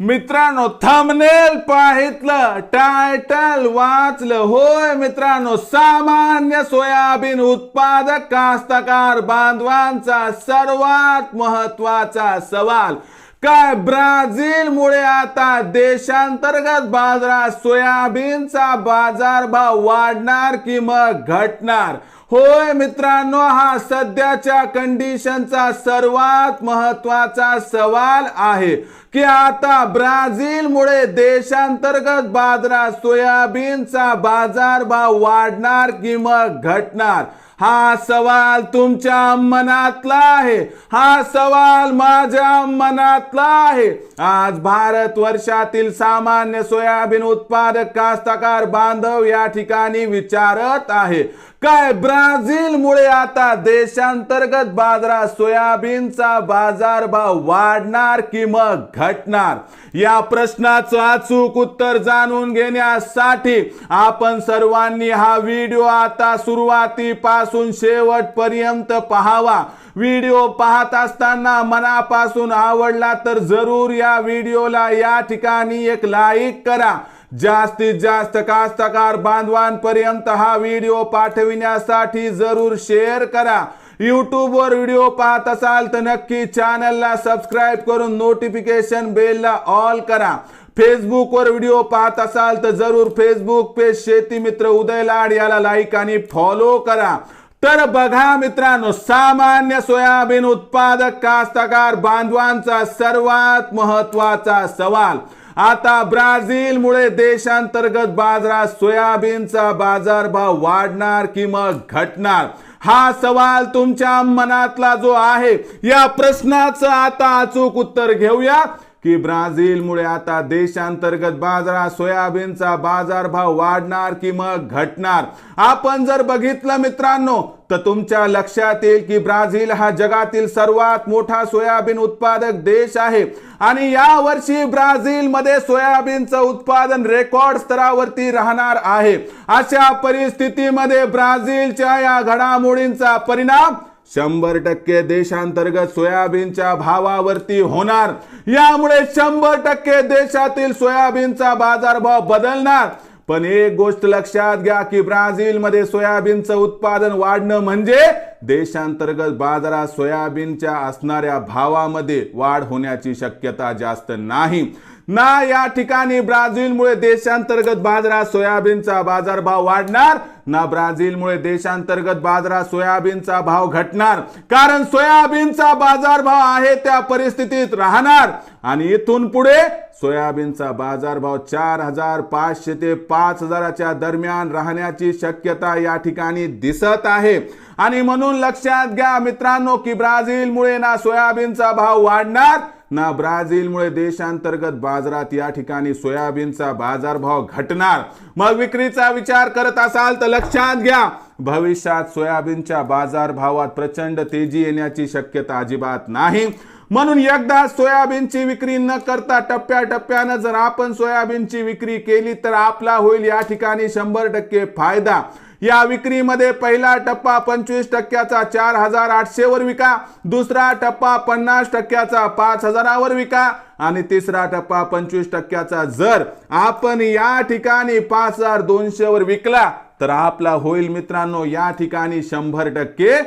मित्रांनो thumbnail पाहितलं title वाचलं. होय मित्रांनो सामान्य सोयाबीन उत्पादक कास्तकार बांधवांचा सर्वात महत्त्वाचा सवाल काय ब्राझील मुळे आता देशांतर्गत बाजारात सोयाबीनचा बाजारभाव वाढणार की मग घटणार? होय मित्रांनो हा सध्याच्या कंडिशनचा सर्वात महत्त्वाचा सवाल आहे की आता ब्राझीलमुळे देशांतर्गत बाजारात सोयाबीनचा बाजारभाव वाढणार की मग घटणार? हा सवाल तुमच्या मनातला आहे. हा सवाल माझ्या मनातला आहे. आज भारत वर्षातील सामान्य सोयाबीन उत्पादक कास्तकार बांधव या ठिकाणी विचारत आहे काय ब्राझीलमुळे आता देशांतर्गत बाजारात सोयाबीनचा बाजारभाव वाढणार की मग घटणार? या प्रश्नाचं अचूक उत्तर जाणून घेण्यासाठी आपण सर्वांनी हा व्हिडिओ आता सुरुवातीपासून शेवटपर्यंत पाहावा. व्हिडिओ पाहत असताना मनापासून आवडला तर जरूर या व्हिडिओला या ठिकाणी एक लाईक करा. जास्तीत जास्त कास्तकार बांधवांपर्यंत हा व्हिडिओ पाठविण्यासाठी जरूर शेअर करा. यूट्यूबवर व्हिडिओ पाहत असाल तर नक्की चॅनलला सबस्क्राईब करून नोटिफिकेशन बेलला ऑल करा. फेसबुकवर व्हिडिओ पाहत असाल तर जरूर फेसबुक पेज शेती मित्र उदय लाड याला लाईक आणि फॉलो करा. तर बघा मित्रांनो सामान्य सोयाबीन उत्पादक कास्तकार बांधवांचा सर्वात महत्त्वाचा सवाल. आता ब्राझीलमुळे देशांतर्गत बाजारात सोयाबीनचा बाजारभाव वाढणार की मग घटणार? हा सवाल तुमच्या मनातला जो आहे या प्रश्नाचं आता अचूक उत्तर घेऊया. की ब्राझीलमुळे आता देशांतर्गत बाजारात सोयाबीनचा बाजारभाव वाढणार की मग घटणार? आपण जर बघितलं मित्रांनो तर तुमच्या लक्षात येईल की ब्राझील हा जगातील सर्वात मोठा सोयाबीन उत्पादक देश आहे. आणि या वर्षी ब्राझील मध्ये सोयाबीनचं उत्पादन रेकॉर्ड स्तरावरती राहणार आहे. अशा परिस्थितीमध्ये ब्राझीलच्या या घडामोडींचा परिणाम शंभर टक्के देशांतर्गत सोयाबीनच्या भावावरती होणार. यामुळे शंभर टक्के देशातील सोयाबीनचा बाजारभाव बदलणार. पण एक गोष्ट लक्षात घ्या की ब्राझीलमध्ये सोयाबीनचं उत्पादन वाढणं म्हणजे देशांतर्गत बाजारात सोयाबीनच्या असणाऱ्या भावामध्ये वाढ होण्याची शक्यता जास्त नाही. ना या ठिकाणी ब्राझीलमुळे देशांतर्गत बाजारात सोयाबीनचा बाजारभाव वाढणार ना ब्राझीलमुळे देशांतर्गत बाजारात सोयाबीनचा भाव घटणार. कारण सोयाबीनचा बाजारभाव आहे त्या परिस्थितीत राहणार. आणि इथून पुढे सोयाबीनचा बाजारभाव चार हजार पाचशे ते पाच हजाराच्या दरम्यान राहण्याची शक्यता या ठिकाणी दिसत आहे. आणि म्हणून लक्षात घ्या मित्रांनो की ब्राझीलमुळे ना सोयाबीनचा भाव वाढणार ना ब्राझीलमुळे देशांतर्गत बाजारात या ठिकाणी सोयाबीनचा बाजारभाव घटणार. मग विक्रीचा विचार करत असाल तर लक्षात घ्या. भविष्यात सोयाबीनच्या बाजारभावात प्रचंड तेजी येण्याची शक्यता अजिबात नाही. म्हणून एकदा सोयाबीनची विक्री न करता टप्प्या टप्प्यानं जर आपण सोयाबीनची विक्री केली तर आपला होईल या ठिकाणी शंभर टक्के फायदा. या विक्रीमध्ये पहिला टप्पा पंचवीस टक्क्याचा चार हजार आठशेवर विका दुसरा टप्पा पन्नास टक्क्याचा पाच हजारावर विका आणि तिसरा टप्पा पंचवीस टक्क्याचा जर आपण या ठिकाणी पाच हजार दोनशेवर विकला तर आपला होईल मित्रांनो या ठिकाणी शंभर टक्के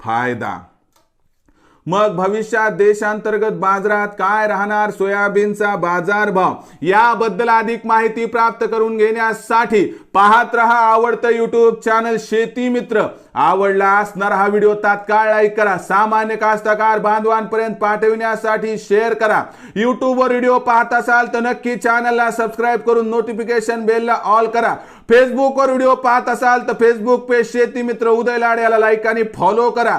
फायदा. मग भविष्यात देशांतर्गत बाजारात काय राहणार सोयाबीनचा बाजारभाव? याबद्दल अधिक माहिती प्राप्त करून घेण्यासाठी पाहत रहा आवडतं युट्यूब चॅनल शेती मित्र. आवडला असणार हा व्हिडिओ तात्काळ लाईक करा. सामान्य कास्तकार बांधवांपर्यंत पाठविण्यासाठी शेअर करा. युट्यूबवर व्हिडिओ पाहत असाल तर नक्की चॅनलला सबस्क्राईब करून नोटिफिकेशन बेलला ऑल करा. फेसबुकवर व्हिडिओ पाहत असाल तर फेसबुक पेज शेती मित्र उदय लाड याला लाईक आणि फॉलो करा.